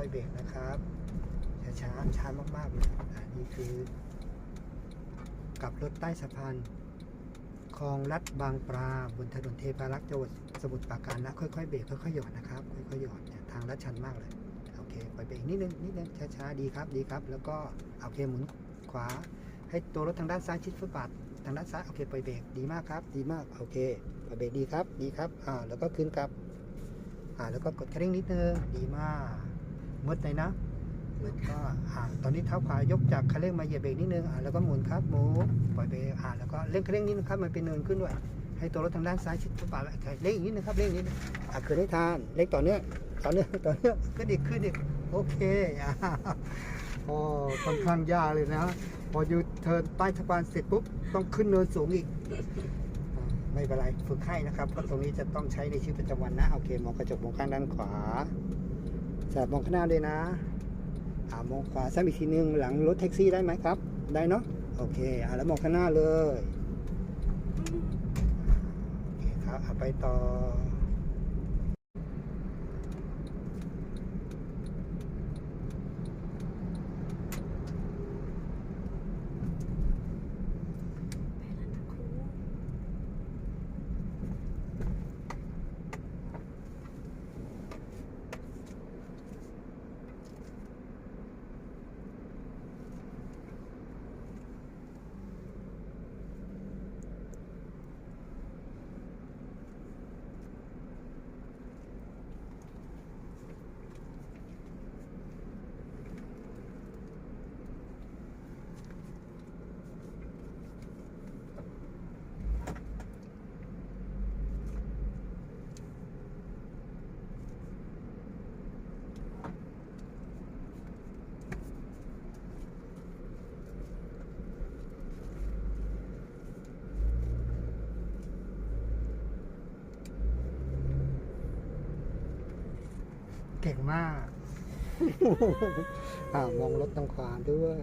่อยๆเบรกนะครับ ช้าๆช้ามากๆเลยอันนี้คือ กลับรถใต้สะพานคลองลัดบางปลาบนถนนเทพารักษ์จังหวัดสมุทรปราการนะค่อยๆเบรกค่อยๆหย่อนนะครับค่อยๆหย่อนเนี่ยทางลัดชันมากเลยโอเคปล่อยเบรกนิดนึงนิดนึงช้าๆดีครับดีครับ แล้วก็โอเคหมุนขวา ให้ตัวรถทางด้านซ้ายชิดฟุตบาททางด้านซ้ายโอเคปล่อยเบรกดีมากครับ ดีมากโอเคปล่อยเบรกดีครับดีครับอ่าแล้วก็คืนกลับอ่าแล้วก็กดคันเร่งนิดนึงดีมาก มืดเลยนะมืดก็อ่าตอนนี้เท้าขวายกจากคันเร่งมาเหยียบเบรกนิดนึงอ่าแล้วก็หมุนครับหมุนปล่อยเบรกอ่าแล้วก็เร่งคันเร่งนิดนึงครับมันเป็นเนินขึ้นด้วย ให้ตัวรถทางด้านซ้ายชิดฟุตบาทไว้โอเคเร่งอีกนิดนึงครับเร่งอีกนิดนึงอ่าคืนให้ทานเร่งต่อเนื่องต่อเนื่องต่อเนื่องขึ้นอีกขึ้นอีกโอเคอ่าโอ้ค่อนข้างยากเลยนะพออยู่เทิร์นใต้สะพานเสร็จปุ๊บต้องขึ้นเนินสูงอีกอ่าไม่เป็นไรฝึกให้นะครับเพราะตรงนี้จะต้องใช้ในชีวิตประจำวันนะโอเคมองกระจกมองข้างด้านขวา แสบมองข้างหน้าด้วยนะอ่ามองขวาซ้ำอีกทีนึงหลังรถแท็กซี่ได้ไหมครับ ได้เนาะโอเคอ่าแล้วมองข้างหน้าเลยโอเคครับเอาไปต่อ เก่งมาก อ่ามองรถทางขวาด้วย